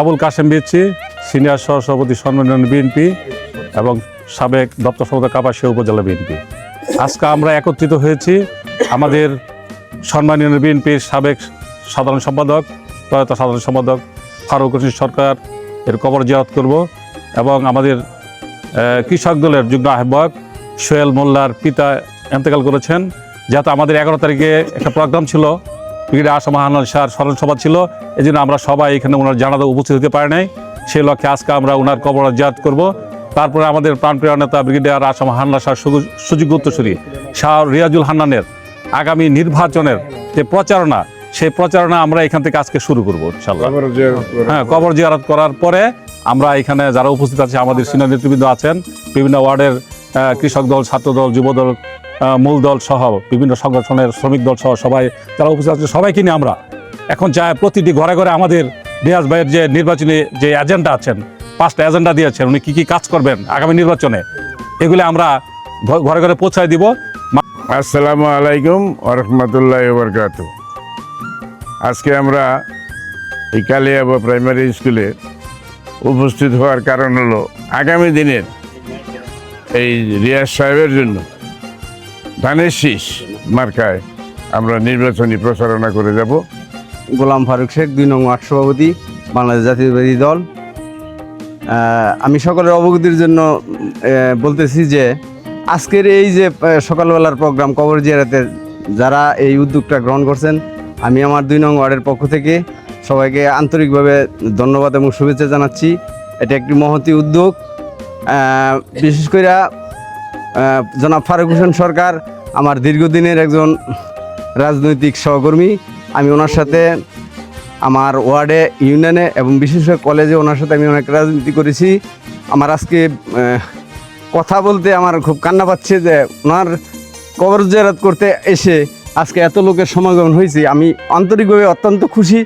Abul Kashem বিচ্ছি, senior সহসভাপতি সম্মেলন BNP এবং সাবেক দপ্তর সম্পাদক কাপাসিয়া উপজেলা বিএনপি। আজকে আমরা একত্রিত হয়েছি আমাদের সম্মানীয় বিএনপির সাবেক সাধারণ সম্পাদক, প্রয়াত সাধারণ সম্পাদক ফারুক রশিদ সরকার এর কবর জিয়ারত করব এবং আমাদের কৃষক দলের যুগ্ম আহ্বায়ক সোহেল মোল্লার পিতা এন্তেকাল করেছেন। যেহেতু আমাদের এগারো তারিখে একটা প্রোগ্রাম ছিল ক্রীড়া আসাম হান্নান শাহর স্মরণ সভা ছিল। এই জন্য আমরা সবাই এখানে ওনার জানাতে উপস্থিত হতে পারি নাই। সেই লক্ষ্যে আজকে আমরা ওনার কবর জিয়ারত করব। তারপরে আমাদের প্রাণপ্রিয় নেতা ব্রিগেডিয়ার আসাম হান্না শাহ সুযোগ- সুযোগ্য উত্তরসূরি শাহ রিয়াজুল হান্নানের আগামী নির্বাচনের যে প্রচারণা সেই প্রচারণা আমরা এখান থেকে আজকে শুরু করব হ্যাঁ কবর জিয়ারত করার পরে আমরা এখানে যারা উপস্থিত আছে আমাদের সিনিয়র নেতৃবৃন্দ আছেন বিভিন্ন ওয়ার্ডের কৃষক দল ছাত্র দল যুব দল মূল দল সহ বিভিন্ন সংগঠনের শ্রমিক দল সহ সবাই, যারা উপস্থিত আছে, সবাইকে নিয়ে আমরা এখন যা প্রতিটি ঘরে ঘরে আমাদের রিয়াজ ভাইয়ের যে নির্বাচনী যে এজেন্ডা আছেন, পাঁচটা এজেন্ডা দিয়েছেন, উনি কি কি কাজ করবেন আগামী নির্বাচনে, এগুলি আমরা ঘরে ঘরে পৌঁছায় দিব। আসসালামু আলাইকুম ওরহমতুল্লাহ বরকাত আজকে আমরা এই কালিয়াবা প্রাইমারি স্কুলে উপস্থিত হওয়ার কারণ হলো আগামী দিনের এই রিয়াজ সাহেবের জন্য ধানের শীষ মার্কায় আমরা নির্বাচনী প্রচারণা করে যাব। গোলাম ফারুক শেখ, দুই নং ওয়ার্ড সভাপতি, বাংলাদেশ জাতীয়বাদী দল। আমি সকলের অবগতির জন্য বলতেছি যে আজকের এই যে সকালবেলার প্রোগ্রাম, কবর জিয়ারাতের যারা এই উদ্যোগটা গ্রহণ করছেন, আমি আমার দুই নং ওয়ার্ডের পক্ষ থেকে সবাইকে আন্তরিকভাবে ধন্যবাদ এবং শুভেচ্ছা জানাচ্ছি। এটা একটি মহতি উদ্যোগ। বিশেষ করে জনাব ফারুক হোসেন সরকার আমার দীর্ঘদিনের একজন রাজনৈতিক সহকর্মী। আমি ওনার সাথে আমার ওয়ার্ডে, ইউনিয়নে এবং বিশেষ করে কলেজে ওনার সাথে আমি অনেক রাজনীতি করেছি। আমার আজকে কথা বলতে আমার খুব কান্না পাচ্ছে যে ওনার কবর জেরাত করতে এসে আজকে এত লোকের সমাগম হয়েছে। আমি আন্তরিকভাবে অত্যন্ত খুশি।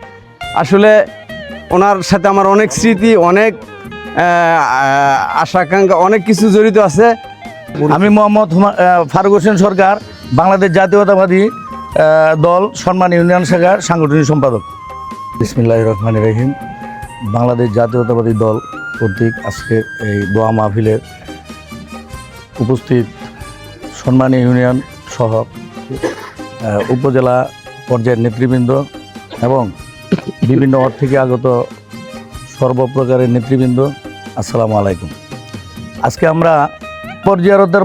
আসলে ওনার সাথে আমার অনেক স্মৃতি, অনেক আশা আকাঙ্ক্ষা অনেক কিছু জড়িত আছে। আমি মোহাম্মদ ফারুক হোসেন সরকার, বাংলাদেশ জাতীয়তাবাদী দল সম্মান ইউনিয়ন শাখার সাংগঠনিক সম্পাদক। বিসমিল্লাহ রহমান রহিম। বাংলাদেশ জাতীয়তাবাদী দল কর্তৃক আজকে এই দোয়া মাহফিলের উপস্থিত সম্মানী ইউনিয়ন সহ উপজেলা পর্যায়ের নেতৃবৃন্দ এবং বিভিন্ন ওয়ার্ড থেকে আগত সর্বপ্রকারের নেতৃবৃন্দ, আসসালামু আলাইকুম। আজকে আমরা পর্যায়রতের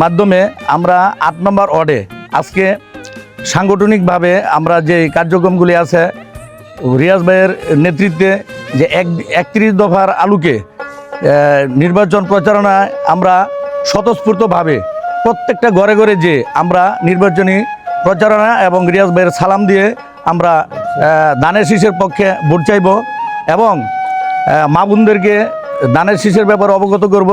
মাধ্যমে আমরা আট নম্বর ওয়ার্ডে আজকে সাংগঠনিকভাবে আমরা যে কার্যক্রমগুলি আছে, রিয়াজ ভাইয়ের নেতৃত্বে যে এক, একত্রিশ দফার আলুকে নির্বাচন প্রচারণায় আমরা স্বতঃস্ফূর্তভাবে প্রত্যেকটা ঘরে ঘরে যে আমরা নির্বাচনী প্রচারণা এবং রিয়াজ ভাইয়ের সালাম দিয়ে আমরা দানের শীষের পক্ষে ভোট চাইব এবং মা বোনদেরকে দানের শীষের ব্যাপারে অবগত করব।